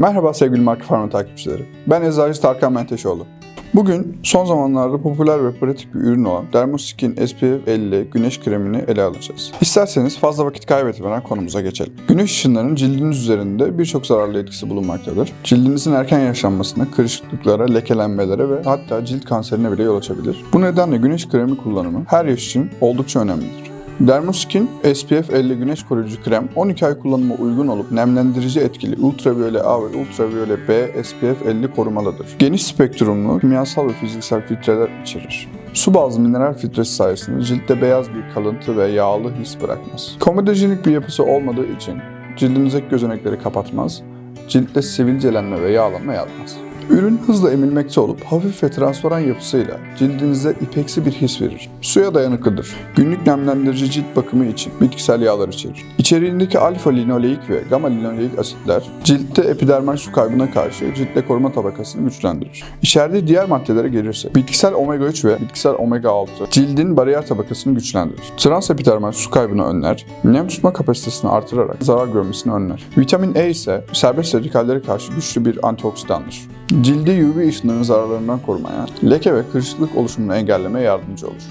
Merhaba sevgili Marka Farma takipçileri. Ben Eczacı Tarkan Menteşoğlu. Bugün son zamanlarda popüler ve pratik bir ürün olan Dermoskin SPF 50 güneş kremini ele alacağız. İsterseniz fazla vakit kaybetmeden konumuza geçelim. Güneş ışınlarının cildiniz üzerinde birçok zararlı etkisi bulunmaktadır. Cildinizin erken yaşlanmasına, kırışıklıklara, lekelenmelere ve hatta cilt kanserine bile yol açabilir. Bu nedenle güneş kremi kullanımı her yaş için oldukça önemlidir. Dermoskin SPF 50 güneş koruyucu krem 12 ay kullanıma uygun olup nemlendirici etkili ultraviyole A ve ultraviyole B SPF 50 korumalıdır. Geniş spektrumlu kimyasal ve fiziksel filtreler içerir. Su bazlı mineral filtresi sayesinde ciltte beyaz bir kalıntı ve yağlı his bırakmaz. Komedojenik bir yapısı olmadığı için cildinizdeki gözenekleri kapatmaz, ciltte sivilcelenme ve yağlanma yapmaz. Ürün hızla emilmekte olup hafif ve transparan yapısıyla cildinize ipeksi bir his verir. Suya dayanıklıdır. Günlük nemlendirici cilt bakımı için bitkisel yağlar içerir. İçeriğindeki alfa linoleik ve gamma linoleik asitler ciltte epidermal su kaybına karşı ciltte koruma tabakasını güçlendirir. İçerdiği diğer maddelere gelirse bitkisel omega 3 ve bitkisel omega 6 cildin bariyer tabakasını güçlendirir. Trans epidermal su kaybını önler, nem tutma kapasitesini artırarak zarar görmesini önler. Vitamin E ise serbest radikallere karşı güçlü bir antioksidandır. Cildi UV ışınlarının zararlarından korumaya, leke ve kırışıklık oluşumunu engellemeye yardımcı olur.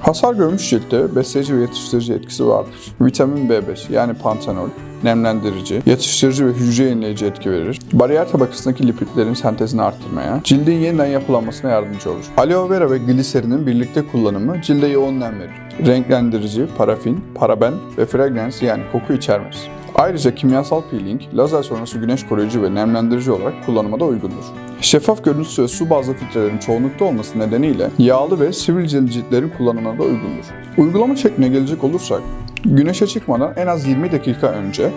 Hasar görmüş ciltte besleyici ve yatıştırıcı etkisi vardır. Vitamin B5 yani pantenol, nemlendirici, yatıştırıcı ve hücre yenileyici etki verir. Bariyer tabakasındaki lipidlerin sentezini arttırmaya, cildin yeniden yapılanmasına yardımcı olur. Aloe vera ve gliserinin birlikte kullanımı cilde yoğun nem verir. Renklendirici, parafin, paraben ve fragrans yani koku içermez. Ayrıca kimyasal peeling, lazer sonrası güneş koruyucu ve nemlendirici olarak kullanıma da uygundur. Şeffaf görüntüsü ve su bazlı filtrelerin çoğunlukta olması nedeniyle yağlı ve sivilceli ciltlerin kullanımına da uygundur. Uygulama şekline gelecek olursak, güneşe çıkmadan en az 20 dakika önce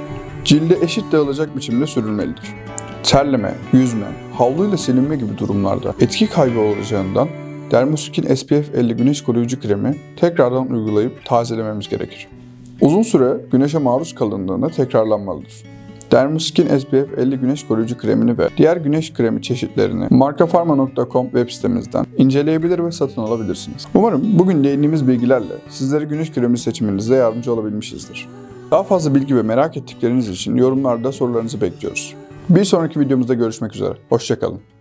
cilde eşit dağılacak biçimde sürülmelidir. Terleme, yüzme, havluyla silinme gibi durumlarda etki kaybı olacağından Dermoskin SPF 50 güneş koruyucu kremi tekrardan uygulayıp tazelememiz gerekir. Uzun süre güneşe maruz kalındığında tekrarlanmalıdır. Dermoskin SPF 50 güneş koruyucu kremini ve diğer güneş kremi çeşitlerini markafarma.com web sitemizden inceleyebilir ve satın alabilirsiniz. Umarım bugün değindiğimiz bilgilerle sizlere güneş kremi seçiminizde yardımcı olabilmişizdir. Daha fazla bilgi ve merak ettikleriniz için yorumlarda sorularınızı bekliyoruz. Bir sonraki videomuzda görüşmek üzere. Hoşçakalın.